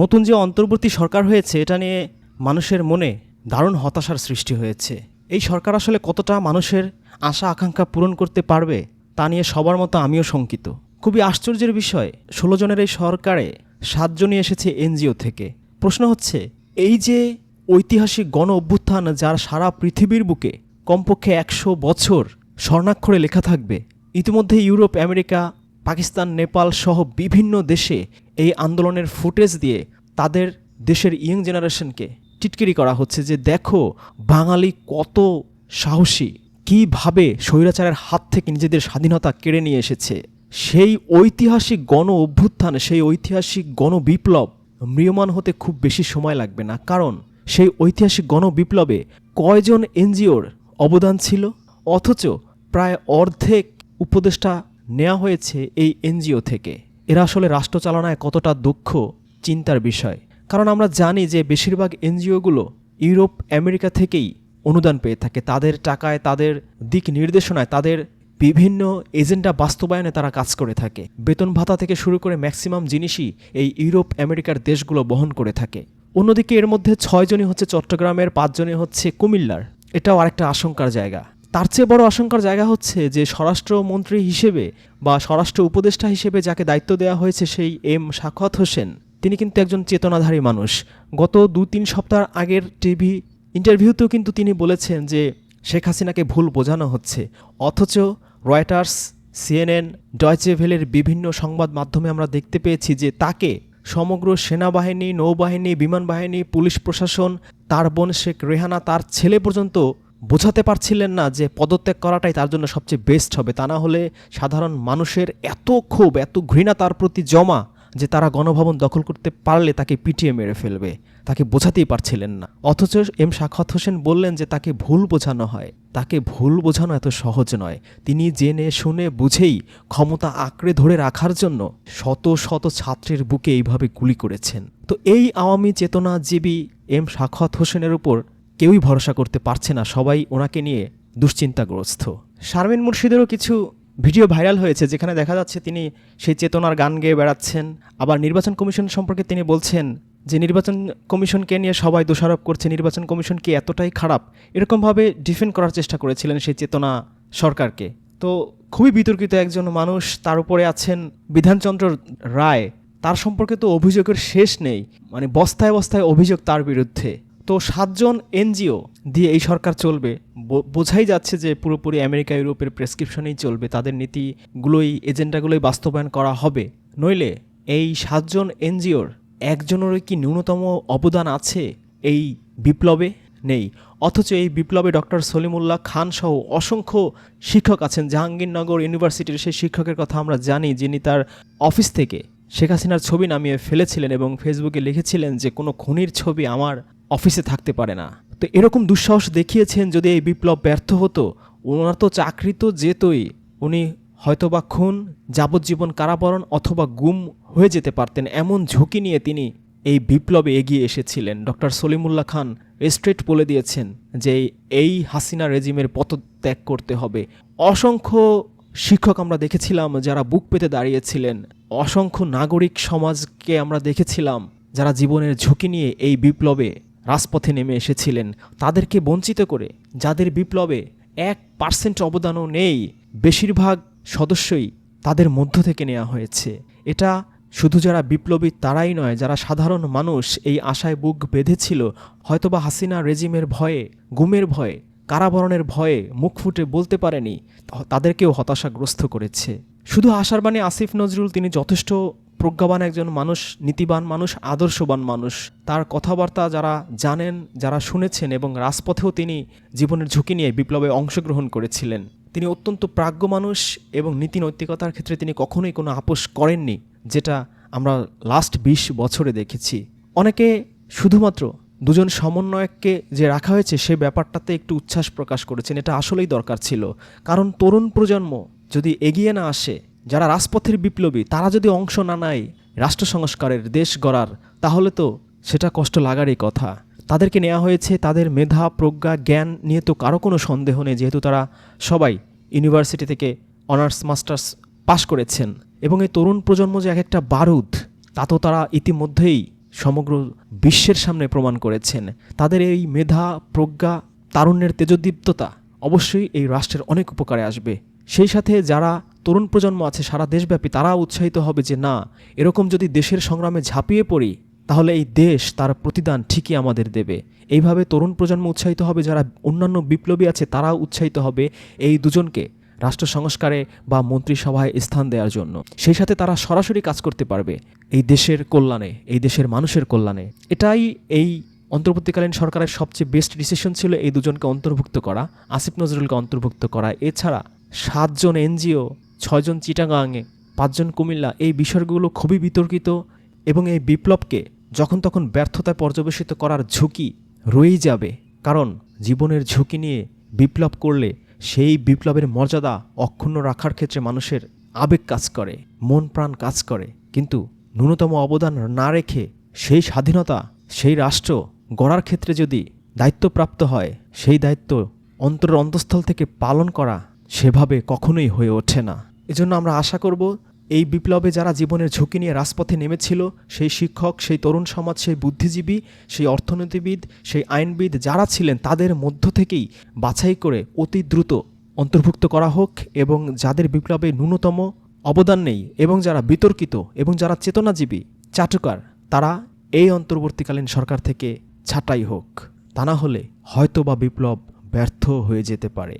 নতুন যে অন্তর্বর্তী সরকার হয়েছে, এটা নিয়ে মানুষের মনে দারুণ হতাশার সৃষ্টি হয়েছে। এই সরকার আসলে কতটা মানুষের আশা, আকাঙ্ক্ষা পূরণ করতে পারবে, তা নিয়ে সবার মতো আমিও শঙ্কিত। খুবই আশ্চর্যের বিষয়, ষোলো জনের এই সরকারে সাতজনই এসেছে এনজিও থেকে। প্রশ্ন হচ্ছে, এই যে ঐতিহাসিক গণ অভ্যুত্থান যার সারা পৃথিবীর বুকে কমপক্ষে একশো বছর স্বর্ণাক্ষরে লেখা থাকবে, ইতিমধ্যে ইউরোপ, আমেরিকা, পাকিস্তান, নেপাল সহ বিভিন্ন দেশে এই আন্দোলনের ফুটেজ দিয়ে তাদের দেশের ইয়ং জেনারেশনকে টিটকিরি করা হচ্ছে যে দেখো, বাঙালি কত সাহসী, কীভাবে স্বৈরাচারের হাত থেকে নিজেদের স্বাধীনতা কেড়ে নিয়ে এসেছে। সেই ঐতিহাসিক গণ অভ্যুত্থান, সেই ঐতিহাসিক গণ বিপ্লব ম্রিয়মান হতে খুব বেশি সময় লাগবে না। কারণ সেই ঐতিহাসিক গণ বিপ্লবে কয়জন এনজিওর অবদান ছিল? অথচ প্রায় অর্ধেক উপদেষ্টা নেওয়া হয়েছে এই এনজিও থেকে। এরা আসলে রাষ্ট্র চালনায় কতটা দক্ষ, চিন্তার বিষয়। কারণ আমরা জানি যে বেশিরভাগ এনজিওগুলো ইউরোপ, আমেরিকা থেকেই অনুদান পেয়ে থাকে। তাদের টাকায়, তাদের দিক নির্দেশনায়, তাদের বিভিন্ন এজেন্ডা বাস্তবায়নে তারা কাজ করে থাকে। বেতন ভাতা থেকে শুরু করে ম্যাক্সিমাম জিনিসই এই ইউরোপ, আমেরিকার দেশগুলো বহন করে থাকে। অন্যদিকে এর মধ্যে ছয়জনই হচ্ছে চট্টগ্রামের, পাঁচজনই হচ্ছে কুমিল্লার। এটাও আরেকটা আশঙ্কার জায়গা। তার চেয়ে বড় আশঙ্কার জায়গা হচ্ছে যে স্বরাষ্ট্রমন্ত্রী হিসেবে বা স্বরাষ্ট্র উপদেষ্টা হিসেবে যাকে দায়িত্ব দেওয়া হয়েছে সেই এম সাখাত হোসেন, তিনি কিন্তু একজন চেতনাধারী মানুষ। গত দু তিন সপ্তাহ আগের টিভি ইন্টারভিউতেও কিন্তু তিনি বলেছেন যে শেখ হাসিনাকে ভুল বোঝানো হচ্ছে। অথচ রয়টার্স, সিএনএন, ডয়চে ভেলের বিভিন্ন সংবাদ মাধ্যমে আমরা দেখতে পেয়েছি যে তাকে সমগ্র সেনাবাহিনী, নৌবাহিনী বিমান বাহিনী পুলিশ প্রশাসন, তার বোন শেখ রেহানা, তার ছেলে পর্যন্ত বোঝাতে পারছিলেন না যে পদত্যাগ করাটাই তার জন্য সবচেয়ে বেস্ট হবে। তা না হলে সাধারণ মানুষের এত ক্ষোভ, এত ঘৃণা তার প্রতি জমা যে তারা গণভবন দখল করতে পারলে তাকে পিটিয়ে মেরে ফেলবে। তাকে বোঝাতেই পারছিলেন না। অথচ এম সাখাত হোসেন বললেন যে তাকে ভুল বোঝানো হয়। তাকে ভুল বোঝানো এত সহজ নয়। তিনি জেনে, শুনে, বুঝেই ক্ষমতা আঁকড়ে ধরে রাখার জন্য শত শত ছাত্রের বুকে এইভাবে গুলি করেছেন। তো এই আওয়ামী চেতনাজীবী এম সাখাত হোসেনের উপর কেউই ভরসা করতে পারছে না, সবাই ওনাকে নিয়ে দুশ্চিন্তাগ্রস্ত। শারমিন মুর্শিদেরও কিছু ভিডিও ভাইরাল হয়েছে, যেখানে দেখা যাচ্ছে তিনি সেই চেতনার গান গেয়ে বেড়াচ্ছেন। আবার নির্বাচন কমিশন সম্পর্কে তিনি বলছেন যে, নির্বাচন কমিশনকে নিয়ে সবাই দোষারোপ করছে, নির্বাচন কমিশন কি এতটাই খারাপ? এরকমভাবে ডিফেন্ড করার চেষ্টা করেছিলেন সেই চেতনা সরকারকে। তো খুবই বিতর্কিত একজন মানুষ, তার উপরে আছেন বিধানচন্দ্র রায়। তার সম্পর্কে তো অভিযোগের শেষ নেই। মানে বস্তায় বস্তায় অভিযোগ তার বিরুদ্ধে। তো সাতজন এনজিও দিয়ে এই সরকার চলবে। বোঝাই যাচ্ছে যে পুরোপুরি আমেরিকা, ইউরোপের প্রেসক্রিপশনেই চলবে। তাদের নীতিগুলোই, এজেন্ডাগুলোই বাস্তবায়ন করা হবে। নইলে এই সাতজন এনজিওর একজনেরও কি ন্যূনতম অবদান আছে? এই বিপ্লবে? নেই। অথচ এই বিপ্লবে ডক্টর সলিমুল্লাহ খান সহ অসংখ্য শিক্ষক আছেন। জাহাঙ্গীরনগর ইউনিভার্সিটির সেই শিক্ষকের কথা আমরা জানি, যিনি তার অফিস থেকে শেখ হাসিনার ছবি নামিয়ে ফেলেছিলেন এবং ফেসবুকে লিখেছিলেন যে, কোনো খুনির ছবি আমার অফিসে থাকতে পারে না। তো এরকম দুঃসাহস দেখিয়েছেন যদি এই বিপ্লব ব্যর্থ হতো, ওনার তো চাকরি তো যেতই, উনি হয়তোবা খুন, যাবজ্জীবন কারাবরণ অথবা গুম হয়ে যেতে পারতেন এমন ঝুঁকি নিয়ে তিনি এই বিপ্লবে এগিয়ে এসেছিলেন। ডক্টর সলিমুল্লাহ খান স্ট্রেট বলে দিয়েছেন যে এই হাসিনা রেজিমের পদত্যাগ করতে হবে। অসংখ্য শিক্ষক আমরা দেখেছিলাম যারা বুক পেতে দাঁড়িয়েছিলেন, অসংখ্য নাগরিক সমাজকে আমরা দেখেছিলাম যারা জীবনের ঝুঁকি নিয়ে এই বিপ্লবে রাজপথে নেমে এসেছিলেন। তাদেরকে বঞ্চিত করে, যাদের বিপ্লবে এক পার্সেন্ট অবদানও নেই, বেশিরভাগ সদস্যই তাদের মধ্য থেকে নেওয়া হয়েছে। এটা শুধু যারা বিপ্লবী তারাই নয়, যারা সাধারণ মানুষ এই আশায় বুক বেঁধেছিল, হয়তোবা হাসিনা রেজিমের ভয়ে, গুমের ভয়ে, কারাবরণের ভয়ে মুখ ফুটে বলতে পারেনি তাদেরকেও হতাশাগ্রস্ত করেছে। শুধু আশার বাণী আসিফ নজরুল, তিনি যথেষ্ট প্রজ্ঞাবান একজন মানুষ, নীতিবান মানুষ, আদর্শবান মানুষ। তার কথাবার্তা যারা জানেন, যারা শুনেছেন এবং রাজপথেও তিনি জীবনের ঝুঁকি নিয়ে বিপ্লবে অংশগ্রহণ করেছিলেন। তিনি অত্যন্ত প্রাজ্ঞ মানুষ এবং নীতি নৈতিকতার ক্ষেত্রে তিনি কখনোই কোনো আপোষ করেননি, যেটা আমরা লাস্ট বিশ বছরে দেখেছি। অনেকে শুধুমাত্র দুজন সমন্বয়ককে যে রাখা হয়েছে, সে ব্যাপারটাতে একটু উচ্ছ্বাস প্রকাশ করেছেন, এটা আসলেই দরকার ছিল। কারণ তরুণ প্রজন্ম যদি এগিয়ে না আসে যারা রাজপথের বিপ্লবী, তারা যদি অংশ না নেয় রাষ্ট্র সংস্কারের দেশ গড়ার, তাহলে তো সেটা কষ্ট লাগারই কথা। তাদেরকে নেওয়া হয়েছে তাদের মেধা, প্রজ্ঞা, জ্ঞান নিয়ে তো কারও কোনো সন্দেহ নেই, যেহেতু তারা সবাই ইউনিভার্সিটি থেকে অনার্স, মাস্টার্স পাশ করেছেন। এবং এই তরুণ প্রজন্ম যে এক একটা বারুদ, তা তো তারা ইতিমধ্যেই সমগ্র বিশ্বের সামনে প্রমাণ করেছেন। তাদের এই মেধা, প্রজ্ঞা, তারুণ্যের তেজদীপ্ততা অবশ্যই এই রাষ্ট্রের অনেক উপকারে আসবে। সেই সাথে যারা তরুণ প্রজন্ম আছে, সারা দেশব্যাপী তারা উৎসাহিত হবে যে না, এরকম যদি দেশের সংগ্রামে ঝাঁপিয়ে পড়ি, তাহলে এই দেশ তার প্রতিদান ঠিকই আমাদের দেবে। এইভাবে তরুণ প্রজন্ম উৎসাহিত হবে, যারা অন্যান্য বিপ্লবী আছে, তারাও উৎসাহিত হবে এই দুজনকে রাষ্ট্র সংস্কারে বা মন্ত্রিসভায় স্থান দেওয়ার জন্য। সেই সাথে তারা সরাসরি কাজ করতে পারবে এই দেশের কল্যাণে, এই দেশের মানুষের কল্যাণে। এটাই এই অন্তর্বর্তীকালীন সরকারের সবচেয়ে বেস্ট ডিসিশন ছিল এই দুজনকে অন্তর্ভুক্ত করা, আসিফ নজরুলকে অন্তর্ভুক্ত করা। এছাড়া সাতজন এনজিও ছয়জন চিটাগাংয়ে পাঁচজন কুমিল্লা এই বিষয়গুলো খুবই বিতর্কিত এবং এই বিপ্লবকে যখন তখন ব্যর্থতায় পর্যবেসিত করার ঝুঁকি রয়েই যাবে। কারণ জীবনের ঝুঁকি নিয়ে বিপ্লব করলে সেই বিপ্লবের মর্যাদা অক্ষুণ্ণ রাখার ক্ষেত্রে মানুষের আবেগ কাজ করে, মন প্রাণ কাজ করে। কিন্তু ন্যূনতম অবদান না রেখে সেই স্বাধীনতা, সেই রাষ্ট্র গড়ার ক্ষেত্রে যদি দায়িত্বপ্রাপ্ত হয়, সেই দায়িত্ব অন্তর অন্তঃস্থল থেকে পালন করা সেভাবে কখনোই হয়ে ওঠে না। এজন্য আমরা আশা করব, এই বিপ্লবে যারা জীবনের ঝুঁকি নিয়ে রাজপথে নেমেছিল, সেই শিক্ষক, সেই তরুণ সমাজ, সেই বুদ্ধিজীবী, সেই অর্থনীতিবিদ, সেই আইনবিদ যারা ছিলেন, তাদের মধ্য থেকেই বাছাই করে অতি দ্রুত অন্তর্ভুক্ত করা হোক এবং যাদের বিপ্লবে ন্যূনতম অবদান নেই এবং যারা বিতর্কিত এবং যারা চেতনাজীবী, চাটুকার, তারা এই অন্তর্বর্তীকালীন সরকার থেকে ছাঁটাই হোক। তা না হলে হয়তো বা বিপ্লব ব্যর্থ হয়ে যেতে পারে।